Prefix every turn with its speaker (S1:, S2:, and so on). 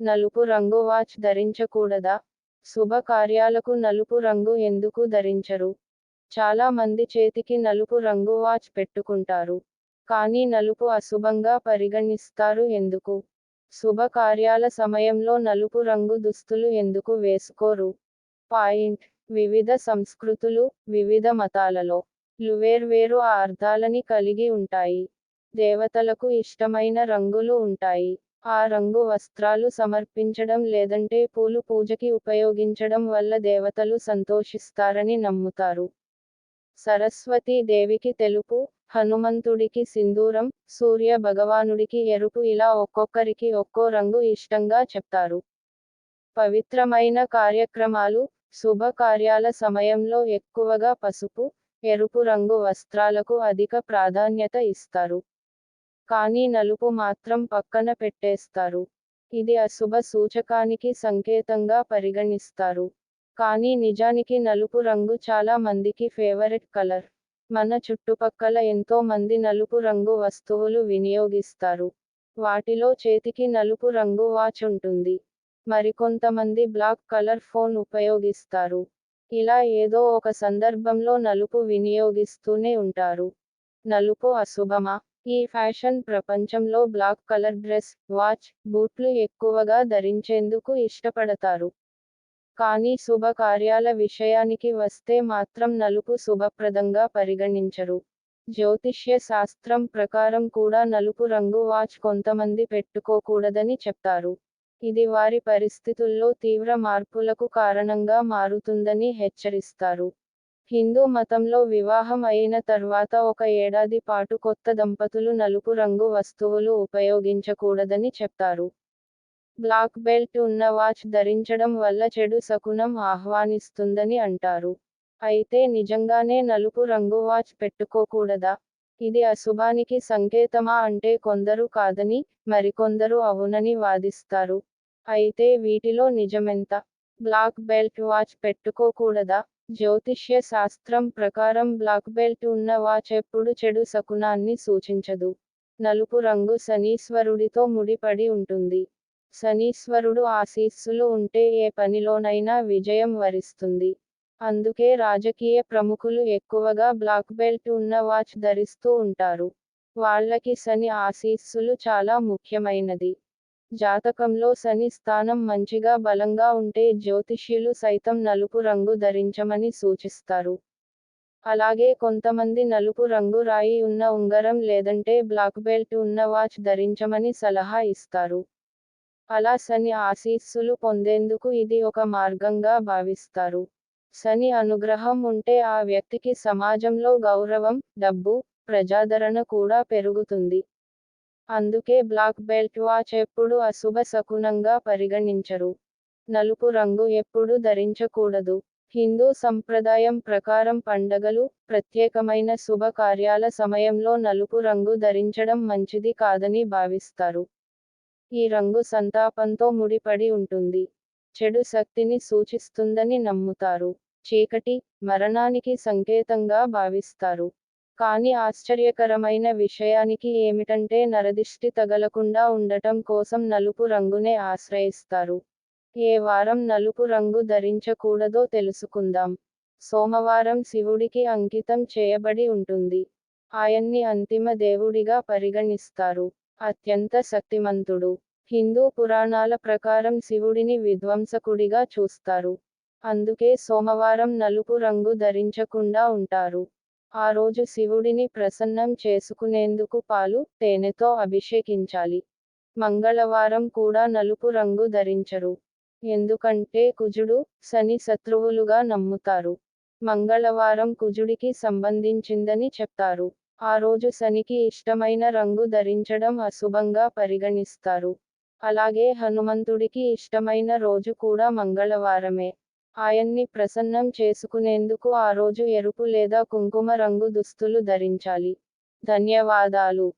S1: నలుపు రంగు వాచ్ ధరించకూడదా? శుభ కార్యాలకు నలుపు రంగు ఎందుకు ధరించరు? చాలా మంది చేతికి నలుపు రంగు వాచ్ పెట్టుకుంటారు. కానీ నలుపు అశుభంగా పరిగణిస్తారు ఎందుకు? శుభ కార్యాల సమయంలో నలుపు రంగు దుస్తులు ఎందుకు వేసుకోరు? పాయింట్. వివిధ సంస్కృతులు వివిధ మతాలలో లువేర్వేరు ఆ అర్థాలని కలిగి ఉంటాయి. దేవతలకు ఇష్టమైన రంగులు ఉంటాయి. ఆ రంగు వస్త్రాలు సమర్పించడం లేదంటే పూలు పూజకి ఉపయోగించడం వల్ల దేవతలు సంతోషిస్తారని నమ్ముతారు. సరస్వతీ దేవికి తెలుపు హనుమంతుడికి సింధూరం సూర్య భగవానుడికి ఎరుపు ఇలా ఒక్కొక్కరికి ఒక్కో రంగు ఇష్టంగా చెప్తారు. పవిత్రమైన కార్యక్రమాలు శుభకార్యాల సమయంలో ఎక్కువగా పసుపు ఎరుపు రంగు వస్త్రాలకు అధిక ప్రాధాన్యత ఇస్తారు. కానీ నలుపు మాత్రం పక్కన పెట్టేస్తారు. ఇది అశుభ సూచకానికి సంకేతంగా పరిగణిస్తారు. కానీ నిజానికి నలుపు రంగు చాలా మందికి ఫేవరెట్ కలర్. మన చుట్టుపక్కల ఎంతో మంది నలుపు రంగు వస్తువులు వినియోగిస్తారు. వాటిలో చేతికి నలుపు రంగు వాచ్ ఉంటుంది. మరికొంతమంది బ్లాక్ కలర్ ఫోన్ ఉపయోగిస్తారు. ఇలా ఏదో ఒక సందర్భంలో నలుపు వినియోగిస్తూనే ఉంటారు. నలుపు అశుభమా? ఈ ఫ్యాషన్ ప్రపంచంలో బ్లాక్ కలర్ డ్రెస్ వాచ్ బూట్లు ఎక్కువగా ధరించేందుకు ఇష్టపడతారు. కానీ శుభకార్యాల విషయానికి వస్తే మాత్రం నలుపు శుభప్రదంగా పరిగణించరు. జ్యోతిష్య శాస్త్రం ప్రకారం కూడా నలుపు రంగు వాచ్ కొంతమంది పెట్టుకోకూడదని చెప్తారు. ఇది వారి పరిస్థితుల్లో తీవ్ర మార్పులకు కారణంగా మారుతుందని హెచ్చరిస్తారు. హిందూ మతంలో వివాహం అయిన తర్వాత ఒక ఏడాది పాటు కొత్త దంపతులు నలుపు రంగు వస్తువులు ఉపయోగించకూడదని చెప్తారు. బ్లాక్ బెల్ట్ ఉన్న వాచ్ ధరించడం వల్ల చెడు శకునం ఆహ్వానిస్తుందని అంటారు. అయితే నిజంగానే నలుపు రంగు వాచ్ పెట్టుకోకూడదా? ఇది అశుభానికి సంకేతమా అంటే కొందరు కాదని మరికొందరు అవునని వాదిస్తారు. అయితే వీటిలో నిజమెంత? బ్లాక్ బెల్ట్ వాచ్ పెట్టుకోకూడదా? జ్యోతిష్య శాస్త్రం ప్రకారం బ్లాక్ బెల్ట్ ఉన్న వాచ్ ఎప్పుడు చెడు శకునాన్ని సూచించదు. నలుపు రంగు శనీశ్వరుడితో ముడిపడి ఉంటుంది. శనీశ్వరుడు ఆశీస్సులు ఉంటే ఏ పనిలోనైనా విజయం వరిస్తుంది. అందుకే రాజకీయ ప్రముఖులు ఎక్కువగా బ్లాక్ బెల్ట్ ఉన్న వాచ్ ధరిస్తూ ఉంటారు. వాళ్ళకి శని ఆశీస్సులు చాలా ముఖ్యమైనది. జాతకంలో శని స్థానం మంచిగా బలంగా ఉంటే జ్యోతిష్యులు సైతం నలుపు రంగు ధరించమని సూచిస్తారు. అలాగే కొంతమంది నలుపు రంగు రాయి ఉన్న ఉంగరం లేదంటే బ్లాక్ బెల్ట్ ఉన్న వాచ్ ధరించమని సలహా ఇస్తారు. అలా శని ఆశీస్సులు పొందేందుకు ఇది ఒక మార్గంగా భావిస్తారు. శని అనుగ్రహం ఉంటే ఆ వ్యక్తికి సమాజంలో గౌరవం డబ్బు ప్రజాదరణ కూడా పెరుగుతుంది. అందుకే బ్లాక్ బెల్ట్ వాచ్ ఎప్పుడు అశుభ శకునంగా పరిగణించరు. నలుపు రంగు ఎప్పుడు ధరించకూడదు. హిందూ సంప్రదాయం ప్రకారం పండగలు ప్రత్యేకమైన శుభ కార్యాల సమయంలో నలుపు రంగు ధరించడం మంచిది కాదని భావిస్తారు. ఈ రంగు సంతాపంతో ముడిపడి ఉంటుంది. చెడు శక్తిని సూచిస్తుందని నమ్ముతారు. చీకటి మరణానికి సంకేతంగా భావిస్తారు. కానీ ఆశ్చర్యకరమైన విషయానికి ఏమిటంటే నరదిష్టి తగలకుండా ఉండటం కోసం నలుపు రంగునే ఆశ్రయిస్తారు. ఏ వారం నలుపు రంగు ధరించకూడదో తెలుసుకుందాం. సోమవారం శివుడికి అంకితం చేయబడి ఉంటుంది. ఆయన్ని అంతిమ దేవుడిగా పరిగణిస్తారు. అత్యంత శక్తిమంతుడు. హిందూ పురాణాల ప్రకారం శివుడిని విధ్వంసకుడిగా చూస్తారు. అందుకే సోమవారం నలుపు రంగు ధరించకుండా ఉంటారు. ఆ రోజు శివుడిని ప్రసన్నం చేసుకునేందుకు పాలు తేనెతో అభిషేకించాలి. మంగళవారం కూడా నలుపు రంగు ధరించరు. ఎందుకంటే కుజుడు శని శత్రువులుగా నమ్ముతారు. మంగళవారం కుజుడికి సంబంధించిందని చెప్తారు. ఆ రోజు శనికి ఇష్టమైన రంగు ధరించడం అశుభంగా పరిగణిస్తారు. అలాగే హనుమంతుడికి ఇష్టమైన రోజు కూడా మంగళవారమే. ఆయన్ని ప్రసన్నం చేసుకునేందుకు ఆ రోజు ఎరుపు లేదా కుంకుమ రంగు దుస్తులు ధరించాలి. ధన్యవాదాలు.